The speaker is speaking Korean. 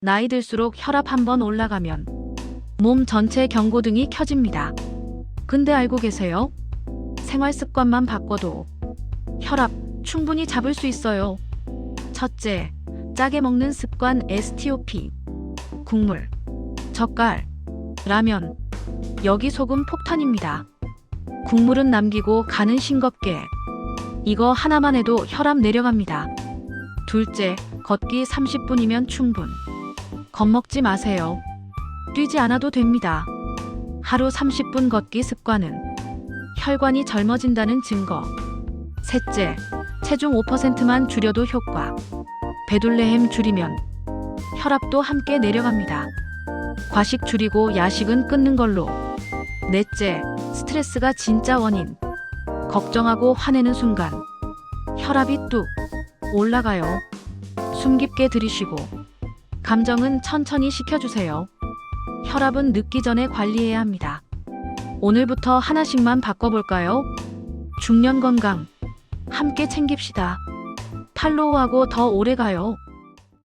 나이 들수록 혈압 한 번 올라가면 몸 전체 경고등이 켜집니다. 근데 알고 계세요? 생활 습관만 바꿔도 혈압 충분히 잡을 수 있어요. 첫째, 짜게 먹는 습관 STOP. 국물, 젓갈, 라면. 여기 소금 폭탄입니다. 국물은 남기고 간은 싱겁게. 이거 하나만 해도 혈압 내려갑니다. 둘째, 걷기 30분이면 충분. 겁먹지 마세요. 뛰지 않아도 됩니다. 하루 30분 걷기 습관은 혈관이 젊어진다는 증거. 셋째, 체중 5%만 줄여도 효과. 배둘레햄 줄이면 혈압도 함께 내려갑니다. 과식 줄이고 야식은 끊는 걸로. 넷째, 스트레스가 진짜 원인. 걱정하고 화내는 순간 혈압이 뚝 올라가요. 숨 깊게 들이쉬고 감정은 천천히 식혀주세요. 혈압은 늦기 전에 관리해야 합니다. 오늘부터 하나씩만 바꿔볼까요? 중년 건강 함께 챙깁시다. 팔로우하고 더 오래 가요.